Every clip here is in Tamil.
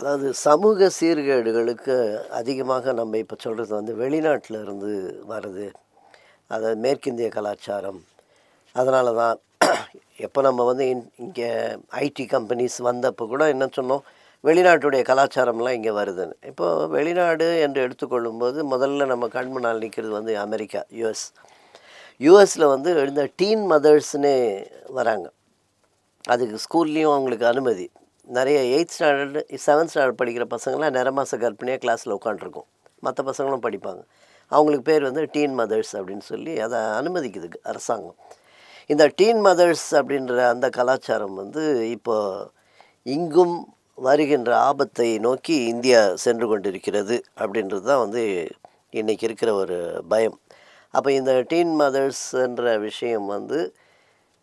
அதாவது சமூக சீர்கேடுகளுக்கு அதிகமாக நம்ம இப்போ சொல்கிறது வந்து வெளிநாட்டில் இருந்து வருது. அதாவது மேற்கிந்திய கலாச்சாரம். அதனால தான் எப்போ நம்ம வந்து இங்கே ஐடி கம்பெனிஸ் வந்தப்போ கூட என்ன சொன்னோம்? வெளிநாட்டுடைய கலாச்சாரம்லாம் இங்கே வருதுன்னு. இப்போது வெளிநாடு என்று எடுத்துக்கொள்ளும்போது முதல்ல நம்ம கண் முன்னால் நிற்கிறது வந்து அமெரிக்கா யுஎஸ் யூஎஸில் வந்து இந்த டீன் மதர்ஸ்னே வராங்க. அதுக்கு ஸ்கூல்லேயும் அவங்களுக்கு அனுமதி. நிறைய எயித் ஸ்டாண்டர்டு செவன்த் ஸ்டாண்டர்ட் படிக்கிற பசங்களாம் நிறமாச கர்ப்பிணியாக கிளாஸில் உட்காண்ட்ருக்கும் மற்ற பசங்களும் படிப்பாங்க. அவங்களுக்கு பேர் வந்து டீன் மதர்ஸ் அப்படின்னு சொல்லி அதை அனுமதிக்குது அரசாங்கம். இந்த டீன் மதர்ஸ் அப்படின்ற அந்த கலாச்சாரம் வந்து இப்போ இங்கும் வருகின்ற ஆபத்தை நோக்கி இந்தியா சென்று கொண்டிருக்கிறது அப்படின்றது தான் வந்து இன்றைக்கி இருக்கிற ஒரு பயம். அப்போ இந்த டீன் மதர்ஸ்ன்ற விஷயம் வந்து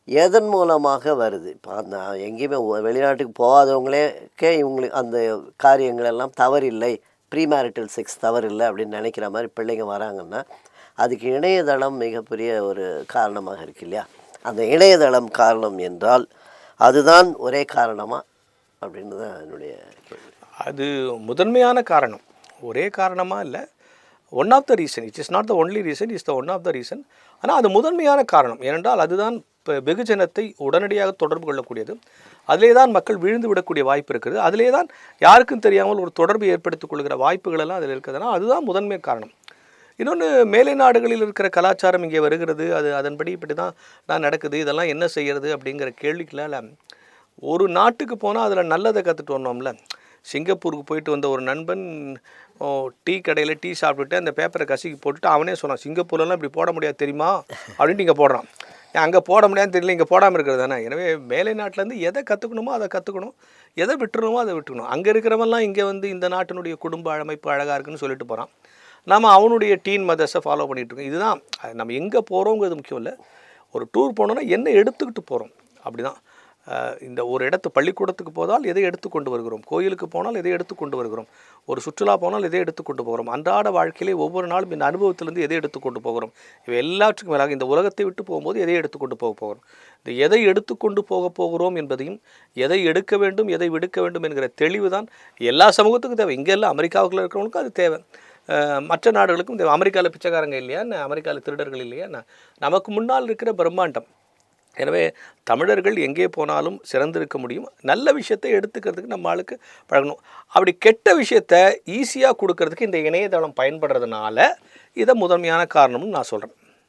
எதன் மூலமாக வருது? இப்போ அந்த எங்கேயுமே வெளிநாட்டுக்கு போகாதவங்களேக்கே இவங்களுக்கு அந்த காரியங்கள் எல்லாம் தவறில்லை. ப்ரீ மேரிட்டல் செக்ஸ் தவறில்லை அப்படின்னு நினைக்கிற மாதிரி பிள்ளைங்க வராங்கன்னா அதுக்கு இணையதளம் மிகப்பெரிய ஒரு காரணமாக இருக்கு இல்லையா? அந்த இணையதளம் காரணம் என்றால் அதுதான் ஒரே காரணமாக அப்படின்னு தான் என்னுடைய அது முதன்மையான காரணம். ஒரே காரணமாக இல்லை one of the reason it is not the only reason is the one of the reason ஆனால் அது முதன்மையான காரணம். ஏனென்றால் அதுதான் இப்போ வெகுஜனத்தை உடனடியாக தொடர்பு கொள்ளக்கூடியது. அதிலே தான் மக்கள் விழுந்து விடக்கூடிய வாய்ப்பு இருக்குது. அதிலே தான் யாருக்கும் தெரியாமல் ஒரு தொடர்பு ஏற்படுத்திக் கொள்கிற வாய்ப்புகள் எல்லாம் அதில் இருக்குதுன்னா அதுதான் முதன்மை காரணம். இன்னொன்று மேலை நாடுகளில் இருக்கிற கலாச்சாரம் இங்கே வருகிறது. அது அதன்படி இப்படி தான் நான் நடக்குது. இதெல்லாம் என்ன செய்கிறது அப்படிங்கிற கேள்விக்கெல்லாம் ஒரு நாட்டுக்கு போனால் அதில் நல்லதை கற்றுட்டு வரணும்ல. சிங்கப்பூருக்கு போயிட்டு வந்த ஒரு நண்பன் டீ கடையில் டீ சாப்பிட்டுட்டு அந்த பேப்பரை கசிக்கி போட்டுட்டு அவனே சொன்னான் சிங்கப்பூர்லலாம் இப்படி போட முடியாது தெரியுமா? அப்படின்ட்டு இங்கே போடுறான். ஏன் அங்கே போட முடியாதுன்னு தெரியல இங்கே போடாமல் இருக்கிறது தானே? எனவே மேலை நாட்டிலேருந்து எதை கற்றுக்கணுமோ அதை கற்றுக்கணும் எதை விட்டுறணுமோ அதை விட்டுக்கணும். அங்கே இருக்கிறவெல்லாம் இங்கே வந்து இந்த நாட்டினுடைய குடும்ப அமைப்பு அழகாக இருக்குன்னு சொல்லிட்டு போகிறான் நாம் அவனுடைய டீன் மதர்ஸை ஃபாலோ பண்ணிகிட்டு இருக்கோம். இதுதான் நம்ம எங்கே போகிறோங்கிறது முக்கியம் இல்லை. ஒரு டூர் போனோன்னா என்ன எடுத்துக்கிட்டு போகிறோம் அப்படி தான் இந்த ஒரு இடத்து பள்ளிக்கூடத்துக்கு போதால் எதை எடுத்துக்கொண்டு வருகிறோம்? கோயிலுக்கு போனால் எதை எடுத்துக்கொண்டு வருகிறோம்? ஒரு சுற்றுலா போனால் எதை எடுத்துக்கொண்டு போகிறோம்? அன்றாட வாழ்க்கையிலே ஒவ்வொரு நாளும் இந்த அனுபவத்திலிருந்து எதை எடுத்துக்கொண்டு போகிறோம்? இவை எல்லாற்றுக்கும் மேலாக இந்த உலகத்தை விட்டு போகும்போது எதை எடுத்துக்கொண்டு போக போகிறோம்? இந்த எதை எடுத்துக்கொண்டு போக போகிறோம் என்பதையும் எதை எடுக்க வேண்டும் எதை விடுக்க வேண்டும் என்கிற தெளிவு தான் எல்லா சமூகத்துக்கும் தேவை. இங்கே எல்லாம் அமெரிக்காவுக்குள்ள இருக்கிறவங்களுக்கும் அது தேவை. மற்ற நாடுகளுக்கும் தேவை. அமெரிக்காவில் பிச்சைக்காரங்க இல்லையா? அமெரிக்காவில் திருடர்கள் இல்லையா? நமக்கு முன்னால் இருக்கிற பிரம்மாண்டம். எனவே தமிழர்கள் எங்கே போனாலும் சிறந்திருக்க முடியும். நல்ல விஷயத்தை எடுத்துக்கிறதுக்கு நம்ம ஆளுக்கு பழகணும். அப்படி கெட்ட விஷயத்தை ஈஸியாக கொடுக்கறதுக்கு இந்த இணையதளம் பயன்படுறதுனால இதை முதன்மையான காரணம்னு நான் சொல்கிறேன்